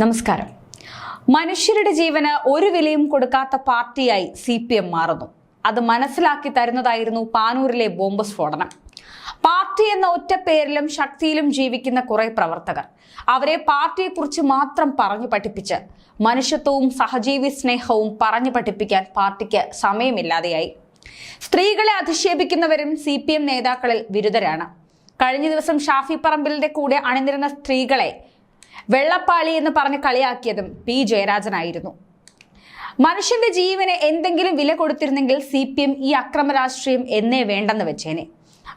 നമസ്കാരം. മനുഷ്യരുടെ ജീവന് ഒരു വിലയും കൊടുക്കാത്ത പാർട്ടിയായി സി പി എം മാറുന്നു. അത് മനസ്സിലാക്കി തരുന്നതായിരുന്നു പാനൂരിലെ ബോംബ് സ്ഫോടനം. പാർട്ടി എന്ന ഒറ്റ പേരിലും ശക്തിയിലും ജീവിക്കുന്ന കുറെ പ്രവർത്തകർ. അവരെ പാർട്ടിയെക്കുറിച്ച് മാത്രം പറഞ്ഞു പഠിപ്പിച്ച് മനുഷ്യത്വവും സഹജീവി സ്നേഹവും പറഞ്ഞു പഠിപ്പിക്കാൻ പാർട്ടിക്ക് സമയമില്ലാതെയായി. സ്ത്രീകളെ അധിക്ഷേപിക്കുന്നവരും സി പി എം നേതാക്കളിൽ വിരുദ്ധരാണ്. കഴിഞ്ഞ ദിവസം ഷാഫി പറമ്പിലിന്റെ കൂടെ അണിനിരുന്ന സ്ത്രീകളെ വെള്ളപ്പാളി എന്ന് പറഞ്ഞ് കളിയാക്കിയതും പി ജയരാജനായിരുന്നു. മനുഷ്യന്റെ ജീവന് എന്തെങ്കിലും വില കൊടുത്തിരുന്നെങ്കിൽ സി പി എം ഈ അക്രമ രാഷ്ട്രീയം എന്നേ വേണ്ടെന്ന് വെച്ചേനെ.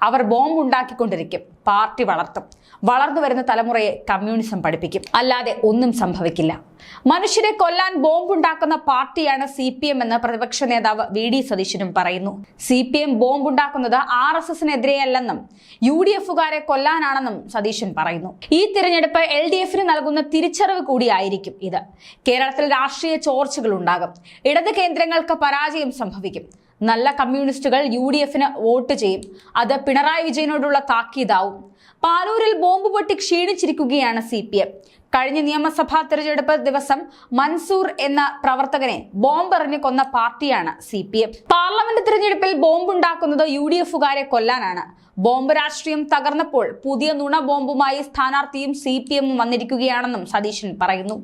അവർ ബോംബ് ഉണ്ടാക്കിക്കൊണ്ടിരിക്കും പാർട്ടി വളർത്തും. വളർന്നു വരുന്ന തലമുറയെ കമ്മ്യൂണിസം പഠിപ്പിക്കും. അല്ലാതെ ഒന്നും സംഭവിക്കില്ല. മനുഷ്യരെ കൊല്ലാൻ ബോംബ് ഉണ്ടാക്കുന്ന പാർട്ടിയാണ് സി പി എം എന്ന് പ്രതിപക്ഷ നേതാവ് വി ഡി സതീശനും പറയുന്നു. സി പി എം ബോംബ് ഉണ്ടാക്കുന്നത് ആർ എസ് എസിനെതിരെയല്ലെന്നും യു ഡി എഫുകാരെ കൊല്ലാനാണെന്നും സതീശൻ പറയുന്നു. ഈ തിരഞ്ഞെടുപ്പ് എൽ ഡി എഫിന് നൽകുന്ന തിരിച്ചറിവ് കൂടിയായിരിക്കും ഇത്. കേരളത്തിൽ രാഷ്ട്രീയ ചോർച്ചകൾ ഉണ്ടാകും ഇടത് കേന്ദ്രങ്ങൾക്ക് പരാജയം സംഭവിക്കും. നല്ല കമ്മ്യൂണിസ്റ്റുകൾ യു ഡി എഫിന് വോട്ട് ചെയ്യും. അത് പിണറായി വിജയനോടുള്ള താക്കീതാവും. പാലൂരിൽ ബോംബ് പൊട്ടി ക്ഷീണിച്ചിരിക്കുകയാണ് സി പി എം കഴിഞ്ഞ നിയമസഭാ തെരഞ്ഞെടുപ്പ് ദിവസം മൻസൂർ എന്ന പ്രവർത്തകനെ ബോംബെറിഞ്ഞ് കൊന്ന പാർട്ടിയാണ് സി പി എം പാർലമെന്റ് തിരഞ്ഞെടുപ്പിൽ ബോംബുണ്ടാക്കുന്നത് യു ഡി എഫുകാരെ കൊല്ലാനാണ്. ബോംബ് രാഷ്ട്രീയം തകർന്നപ്പോൾ പുതിയ നുണ ബോംബുമായി സ്ഥാനാർത്ഥിയും സി പി എമ്മും വന്നിരിക്കുകയാണെന്നും സതീശൻ പറയുന്നു.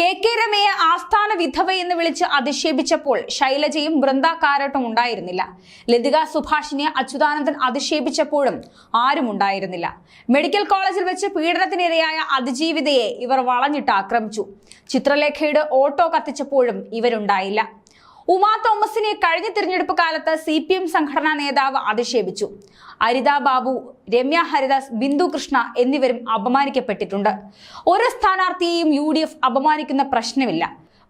കെ കെ രമയെ ആസ്ഥാന വിധവ എന്ന് വിളിച്ച് അധിക്ഷേപിച്ചപ്പോൾ ശൈലജയും ബൃന്ദ കാരട്ടും ഉണ്ടായിരുന്നില്ല. ലതിക സുഭാഷിനെ അച്യുതാനന്ദൻ അധിക്ഷേപിച്ചപ്പോഴും ആരും ഉണ്ടായിരുന്നില്ല. മെഡിക്കൽ കോളേജിൽ വെച്ച് പീഡനത്തിനിരയായ അതിജീവിതയെ ഇവർ വളഞ്ഞിട്ട് ആക്രമിച്ചു. ചിത്രലേഖയുടെ ഓട്ടോ കത്തിച്ചപ്പോഴും ഇവരുണ്ടായില്ല. ഉമാ തോമസിനെ കഴിഞ്ഞ തിരഞ്ഞെടുപ്പ് കാലത്ത് സി പി എം സംഘടനാ നേതാവ് അധിക്ഷേപിച്ചു. അരിത ബാബു രമ്യ ഹരിദാസ് ബിന്ദു കൃഷ്ണ എന്നിവരും അപമാനിക്കപ്പെട്ടിട്ടുണ്ട്. ഒരു സ്ഥാനാർത്ഥിയെയും യു അപമാനിക്കുന്ന പ്രശ്നമില്ല.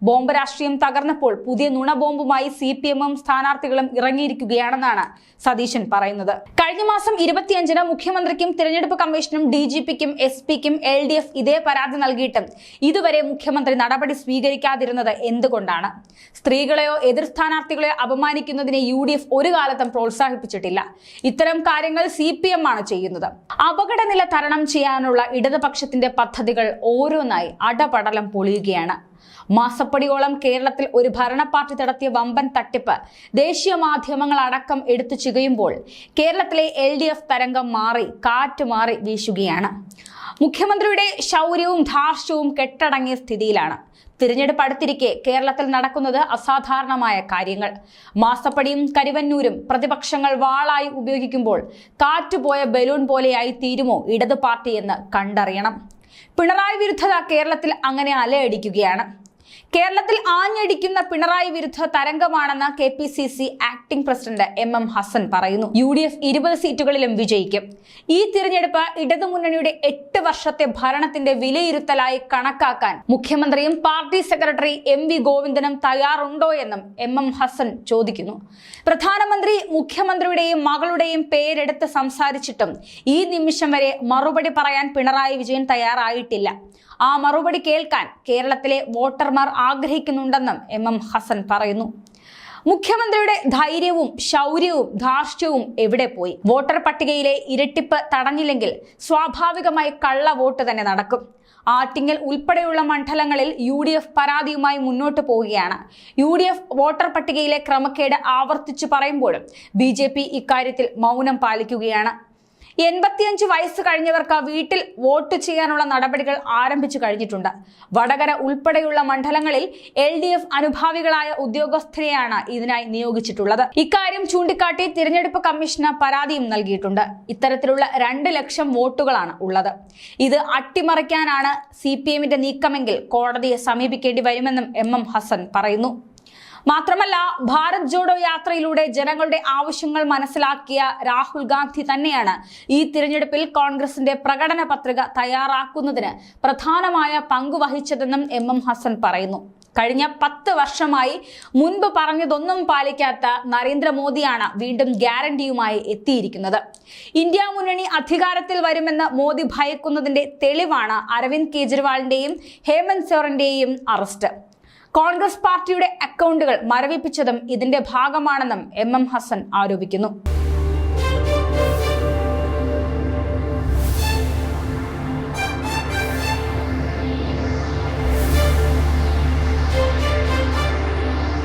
ബോംബ് രാഷ്ട്രീയം തകർന്നപ്പോൾ പുതിയ നുണ ബോംബുമായി സി പി എമ്മും സ്ഥാനാർത്ഥികളും ഇറങ്ങിയിരിക്കുകയാണെന്നാണ് സതീശൻ പറയുന്നത്. കഴിഞ്ഞ മാസം ഇരുപത്തിയഞ്ചിന് മുഖ്യമന്ത്രിക്കും തിരഞ്ഞെടുപ്പ് കമ്മീഷനും ഡി ജി പിക്കും എസ് പിക്കും എൽ ഡി എഫ് ഇതേ പരാതി നൽകിയിട്ടും ഇതുവരെ മുഖ്യമന്ത്രി നടപടി സ്വീകരിക്കാതിരുന്നത് എന്തുകൊണ്ടാണ്? സ്ത്രീകളെയോ എതിർ സ്ഥാനാർത്ഥികളെയോ അപമാനിക്കുന്നതിനെ യു ഡി എഫ് ഒരു കാലത്തും പ്രോത്സാഹിപ്പിച്ചിട്ടില്ല. ഇത്തരം കാര്യങ്ങൾ സി പി എം ആണ് ചെയ്യുന്നത്. അപകടനില തരണം ചെയ്യാനുള്ള ഇടതുപക്ഷത്തിന്റെ പദ്ധതികൾ ഓരോന്നായി അടപടലം പൊളിയുകയാണ്. മാസപ്പടിയോളം കേരളത്തിൽ ഒരു ഭരണ പാർട്ടി നടത്തിയ വമ്പൻ തട്ടിപ്പ് ദേശീയ മാധ്യമങ്ങൾ അടക്കം എടുത്തു ചികയുമ്പോൾ കേരളത്തിലെ എൽ ഡി എഫ് തരംഗം മാറി കാറ്റ് മാറി വീശുകയാണ്. മുഖ്യമന്ത്രിയുടെ ശൗര്യവും ധാർഷ്ട്യവും കെട്ടടങ്ങിയ സ്ഥിതിയിലാണ്. തിരഞ്ഞെടുപ്പ് അടുത്തിരിക്കെ കേരളത്തിൽ നടക്കുന്നത് അസാധാരണമായ കാര്യങ്ങൾ. മാസപ്പടിയും കരിവന്നൂരും പ്രതിപക്ഷങ്ങൾ വാളായി ഉപയോഗിക്കുമ്പോൾ കാറ്റുപോയ ബലൂൺ പോലെയായി തീരുമോ ഇടതു പാർട്ടി എന്ന് കണ്ടറിയണം. പിണറായി വിരുദ്ധത കേരളത്തിൽ അങ്ങനെ അലയടിക്കുകയാണ്. കേരളത്തിൽ ആഞ്ഞടിക്കുന്ന പിണറായി വിരുദ്ധ തരംഗമാണെന്ന് K P C C acting president M M Hassan പറയുന്നു. യു ഡി എഫ് ഇരുപത് സീറ്റുകളിലും വിജയിക്കും. ഈ തിരഞ്ഞെടുപ്പ് ഇടതുമുന്നണിയുടെ എട്ട് വർഷത്തെ ഭരണത്തിന്റെ വിലയിരുത്തലായി കണക്കാക്കാൻ മുഖ്യമന്ത്രിയും പാർട്ടി സെക്രട്ടറി എം വി ഗോവിന്ദനും തയ്യാറുണ്ടോ എന്നും എം എം ഹസൻ ചോദിക്കുന്നു. പ്രധാനമന്ത്രി മുഖ്യമന്ത്രിയുടെയും മകളുടെയും പേരെടുത്ത് സംസാരിച്ചിട്ടും ഈ നിമിഷം വരെ മറുപടി പറയാൻ പിണറായി വിജയൻ തയ്യാറായിട്ടില്ല. ആ മറുപടി കേൾക്കാൻ കേരളത്തിലെ വോട്ടർമാർ ആഗ്രഹിക്കുന്നുണ്ടെന്നും എം എം ഹസൻ പറയുന്നു. മുഖ്യമന്ത്രിയുടെ ധൈര്യവും ശൗര്യവും ധാർഷ്ട്യവും എവിടെ പോയി? വോട്ടർ പട്ടികയിലെ ഇരട്ടിപ്പ് തടഞ്ഞില്ലെങ്കിൽ സ്വാഭാവികമായി കള്ള വോട്ട് തന്നെ നടക്കും. ആറ്റിങ്ങൽ ഉൾപ്പെടെയുള്ള മണ്ഡലങ്ങളിൽ യു ഡി എഫ് പരാതിയുമായി മുന്നോട്ട് പോവുകയാണ്. യു ഡി എഫ് വോട്ടർ പട്ടികയിലെ ക്രമക്കേട് ആവർത്തിച്ചു പറയുമ്പോഴും ബി ജെ പി ഇക്കാര്യത്തിൽ മൗനം പാലിക്കുകയാണ്. എൺപത്തിയഞ്ച് വയസ്സ് കഴിഞ്ഞവർക്ക് വീട്ടിൽ വോട്ട് ചെയ്യാനുള്ള നടപടികൾ ആരംഭിച്ചു കഴിഞ്ഞിട്ടുണ്ട്. വടകര ഉൾപ്പെടെയുള്ള മണ്ഡലങ്ങളിൽ എൽ ഡി എഫ് അനുഭാവികളായ ഉദ്യോഗസ്ഥരെയാണ് ഇതിനായി നിയോഗിച്ചിട്ടുള്ളത്. ഇക്കാര്യം ചൂണ്ടിക്കാട്ടി തിരഞ്ഞെടുപ്പ് കമ്മീഷന് പരാതിയും നൽകിയിട്ടുണ്ട്. ഇത്തരത്തിലുള്ള രണ്ട് ലക്ഷം വോട്ടുകളാണ് ഉള്ളത്. ഇത് അട്ടിമറിക്കാനാണ് സി പി എമ്മിന്റെ നീക്കമെങ്കിൽ കോടതിയെ സമീപിക്കേണ്ടി വരുമെന്നും എം എം ഹസൻ പറയുന്നു. മാത്രമല്ല ഭാരത് ജോഡോ യാത്രയിലൂടെ ജനങ്ങളുടെ ആവശ്യങ്ങൾ മനസ്സിലാക്കിയ രാഹുൽ ഗാന്ധി തന്നെയാണ് ഈ തിരഞ്ഞെടുപ്പിൽ കോൺഗ്രസിന്റെ പ്രകടന പത്രിക തയ്യാറാക്കുന്നതിന് പ്രധാനമായ പങ്കുവഹിച്ചതെന്നും എം എം ഹസൻ പറയുന്നു. കഴിഞ്ഞ പത്ത് വർഷമായി മുൻപ് പറഞ്ഞതൊന്നും പാലിക്കാത്ത നരേന്ദ്രമോദിയാണ് വീണ്ടും ഗ്യാരണ്ടിയുമായി എത്തിയിരിക്കുന്നത്. ഇന്ത്യ മുന്നണി അധികാരത്തിൽ വരുമെന്ന് മോദി ഭയക്കുന്നതിന്റെ തെളിവാണ് അരവിന്ദ് കെജ്രിവാളിന്റെയും ഹേമന്ത് സോറിന്റെയും അറസ്റ്റ്. കോൺഗ്രസ് പാർട്ടിയുടെ അക്കൗണ്ടുകൾ മരവിപ്പിച്ചതും ഇതിന്റെ ഭാഗമാണെന്നും എം എം ഹസൻ ആരോപിക്കുന്നു.